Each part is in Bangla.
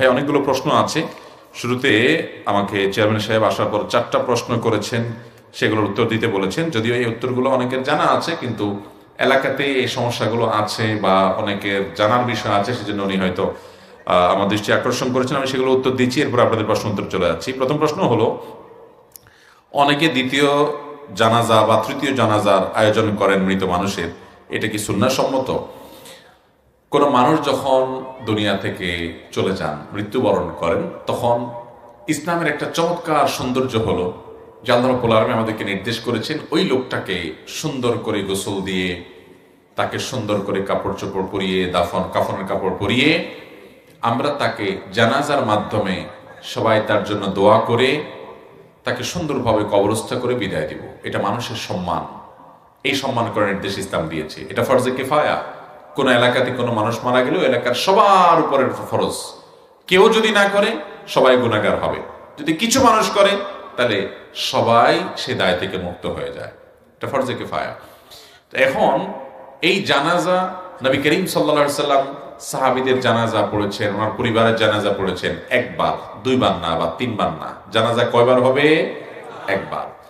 ভাই, অনেকগুলো প্রশ্ন আছে। শুরুতে আমাকে চেয়ারম্যান সাহেব আসার পর চারটা প্রশ্ন করেছেন, সেগুলোর উত্তর দিতে বলেছেন। যদিও এই উত্তরগুলো অনেকের জানা আছে, কিন্তু এলাকাতে এই সমস্যাগুলো আছে বা অনেকের জানার বিষয় আছে, সেজন্য উনি হয়তো আমার দৃষ্টি আকর্ষণ করেছেন। আমি সেগুলো উত্তর দিচ্ছি, এরপর আপনাদের প্রশ্ন উত্তর চলে যাচ্ছি। প্রথম প্রশ্ন হলো, অনেকে দ্বিতীয় জানাজা বা তৃতীয় জানাজার আয়োজন করেন মৃত মানুষের। এটা কি সুন্নাসম্মত? কোনো মানুষ যখন দুনিয়া থেকে চলে যান, মৃত্যুবরণ করেন, তখন ইসলামের একটা চমৎকার সৌন্দর্য হলো যে আল্লাহ আমাদেরকে নির্দেশ করেছেন ওই লোকটাকে সুন্দর করে গোসল দিয়ে, তাকে সুন্দর করে কাপড় চোপড় পরিয়ে, দাফন, কাফনের কাপড় পরিয়ে, আমরা তাকে জানাজার মাধ্যমে সবাই তার জন্য দোয়া করে, তাকে সুন্দরভাবে কবরস্থ করে বিদায় দিব। এটা মানুষের সম্মান। এই সম্মান করার নির্দেশ ইসলাম দিয়েছে। এটা ফরজে কেফায়া। কোন এলাকাতে কোনো মানুষ মারা গেলেও এলাকার সবার উপরে ফরজ। কেউ যদি না করে, সবাই গুণাগার হবে। যদি কিছু মানুষ করে, তাহলে সবাই সে দায় থেকে মুক্ত হয়ে যায়। এটা ফরজে এখন এই জানাজা নবী করিম সাল্লা সাল্লাম সাহাবিদের জানাজা পড়েছেন, ওনার পরিবারের জানাজা পড়েছেন একবার, দুইবার না বা তিনবার না। জানাজা কয়বার হবে? একবার।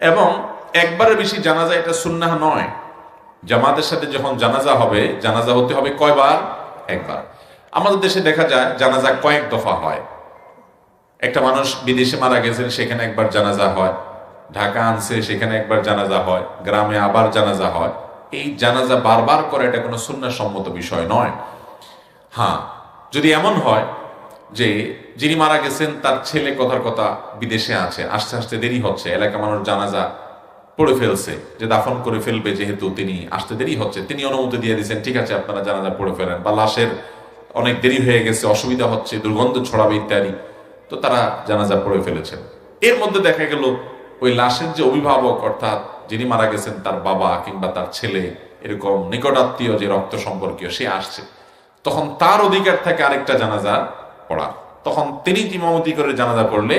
এবং একবারের বেশি জানাজা এটা সুন্নাহ নয়। জামাতের সাথে যখন জানাজা হবে, জানাজা হতে হবে কয়বার? একবার। আমাদের দেশে দেখা যায় জানাজা কয়েক দফা হয়। একটা মানুষ বিদেশে মারা গেছেন, সেখানে একবার জানাজা হয়। ঢাকা আনছে, সেখানে একবার জানাজা হয়। গ্রামে আবার জানাজা হয়। এই জানাজা বারবার করে এটা কোনো সম্মত বিষয় নয়। হ্যাঁ যদি এমন হয় যে যিনি মারা গেছেন, তার ছেলে কথার কথা বিদেশে আছে, আস্তে আস্তে দেরি হচ্ছে এলাকা মানুষ জানাজা পড়ে ফেলছে, যে দাফন করে ফেলবে যেহেতু তিনি আসতে দেরি হচ্ছে। তিনি অনুমতি দিয়ে দিয়েছেন, ঠিক আছে, আপনারা জানাজা পড়ে ফেলেন, বা লাশের অনেক দেরি হয়ে গেছে, অসুবিধা হচ্ছে, দুর্গন্ধ ছড়াবে ইত্যাদি। তো তারা জানাজা পড়ে ফেলেছেন। এর মধ্যে দেখা গেল, ওই লাশের যে অভিভাবক, অর্থাৎ যিনি মারা গেছেন, তার বাবা কিংবা তার ছেলে, এরকম নিকটাত্মীয় যে রক্ত সম্পর্কীয়, সে আসছে। তখন তার অধিকার থাকে আরেকটা জানাজা পড়া। তখন তিনি ইমামতি করে জানাজা পড়লে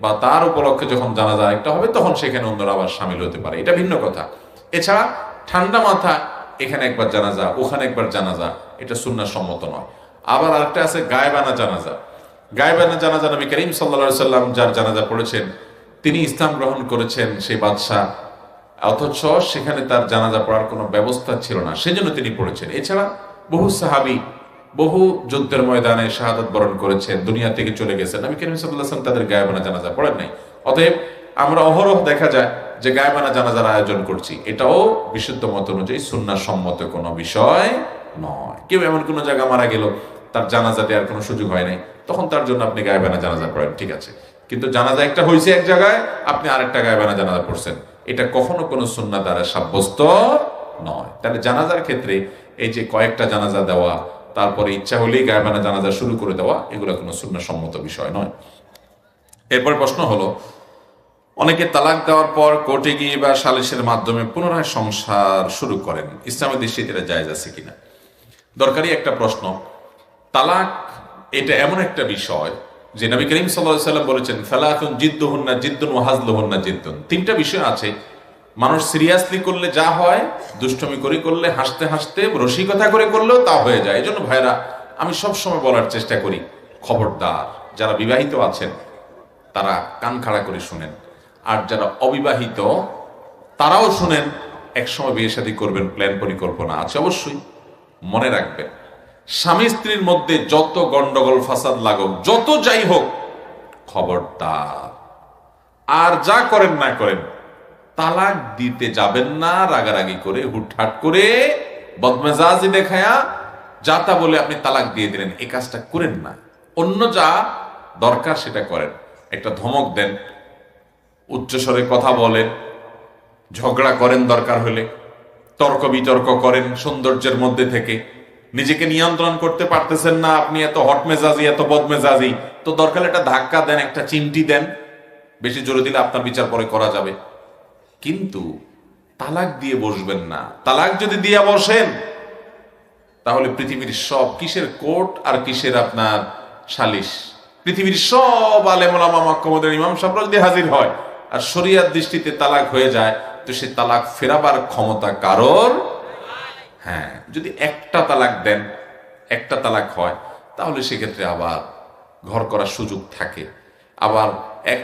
বা তার উপলক্ষে যখন জানাজা একটা হবে, তখন সেখানে অন্যরা আবার সামিল হতে পারে। এটা ভিন্ন কথা। এছাড়া ঠান্ডা মাথা, এখানে একবার জানাজা, ওখানে একবার জানাজা, এটা সুন্না সম্মত নয়। আবার আরেকটা আছে, গায়েবানা জানাজা। গায়েবানা জানাজা নবী করিম সাল্লা সাল্লাম যার জানাজা পড়েছেন, তিনি ইসলাম গ্রহণ করেছেন সেই বাদশাহ। অথচ সেখানে তার জানাজা পড়ার কোনো ব্যবস্থা ছিল না, সেজন্য তিনি পড়েছেন। এছাড়া বহু সাহাবি বহু যুদ্ধের ময়দানে শাহাদত বরণ করেছেন দুনিয়া থেকে চলে গেছেন আমি কেন সাল্লাম তাদের গায়েবানা জানাজা পড়েন নাই। অতএব আমরা অহরহ দেখা যায় যে গায়েবানা জানাজার আয়োজন করছি। এটাও বিশুদ্ধ মত অনুযায়ী সম্মত কোনো বিষয় নয়। কেউ এমন কোনো জায়গা মারা গেল, তার জানাজা দেওয়ার কোনো সুযোগ হয় নাই, তখন তার জন্য আপনি গায়েবানা জানাজা পড়েন, ঠিক আছে। কিন্তু জানাজা একটা হয়েছে এক জায়গায়, আপনি আরেকটা গায়েবানা জানাজা পড়ছেন। এটা কখনো কোনো সুন্না দ্বারা সাব্যস্ত নয়। তাহলে জানাজার ক্ষেত্রে এই যে কয়েকটা জানাজা দেওয়া তারপরে ইচ্ছা হলেই গায়েবানা জানাজা শুরু করে দেওয়া, এগুলো কোনো সম্মত বিষয় নয়। এরপর প্রশ্ন হলো, অনেকে তালাক দেওয়ার পর কোর্টে গিয়ে বা সালিশের মাধ্যমে পুনরায় সংসার শুরু করেন। ইসলামের দৃষ্টিতে এটা জায়জ আছে কিনা? দরকারি একটা প্রশ্ন। তালাক এটা এমন একটা বিষয় যে নবী করিম সাল্লাহ সাল্লাম বলেছেন ফেলাতুন জিদ্দুহন্না জিদ্দুন ও হাজলুহন্না জিদ্দুন। তিনটা বিষয় আছে মানুষ সিরিয়াসলি করলে যা হয়, দুষ্টমি করে করলে, হাসতে হাসতে, রসিকতা করে করলেও তা হয়ে যায়। এই জন্য ভাইরা আমি সব সময় বলার চেষ্টা করি, খবরদার, যারা বিবাহিত আছেন, তারা কান খাড়া করে শুনেন। আর যারা অবিবাহিত, তারাও শুনেন, একসময় বিয়ে শাদী করবেন প্ল্যান পরিকল্পনা আছে অবশ্যই, মনে রাখবেন। স্বামী স্ত্রীর মধ্যে যত গন্ডগোল, ফাসাদ লাগুক, যত যাই হোক, খবরদার। আর যা করেন না করেন তালাক দিতে যাবেন না, রাগারাগি করে, হুটহাট করে, বদমেজাজি দেখায়া যা তা বলে আপনি তালাক দিয়ে দিলেন এই কাজটা করেন না। অন্য যা দরকার সেটা করেন। একটা ধমক দেন উচ্চস্বরে কথা বলেন, ঝগড়া করেন দরকার হলে, তর্ক বিতর্ক করেন সৌন্দর্যের মধ্যে থেকে। নিজেকে নিয়ন্ত্রণ করতে পারতেছেন না আপনি, এত হট মেজাজি, এত বদমেজাজি তো দরকার একটা ধাক্কা দেন, একটা চিমটি দেন। বেশি জোরে দিলে আপনার বিচার পরে করা যাবে। কিন্তু তালাক দিয়ে বসবেন না। তালাক যদি দিয়ে বসেন, তাহলে পৃথিবীর সব কিসের কোর্ট আর কিসের আপনার সালিশ? পৃথিবীর সব আলেমুলামা মক্কমদের ইমাম সাহেবরা যদি হাজির হয় আর শরিয়ার দৃষ্টিতে তালাক হয়ে যায়, তো সে তালাক ফেরাবার ক্ষমতা কারোর? হ্যাঁ যদি একটা তালাক দেন, একটা তালাক হয়, তাহলে সেক্ষেত্রে আবার ঘর করার সুযোগ থাকে। আবার এক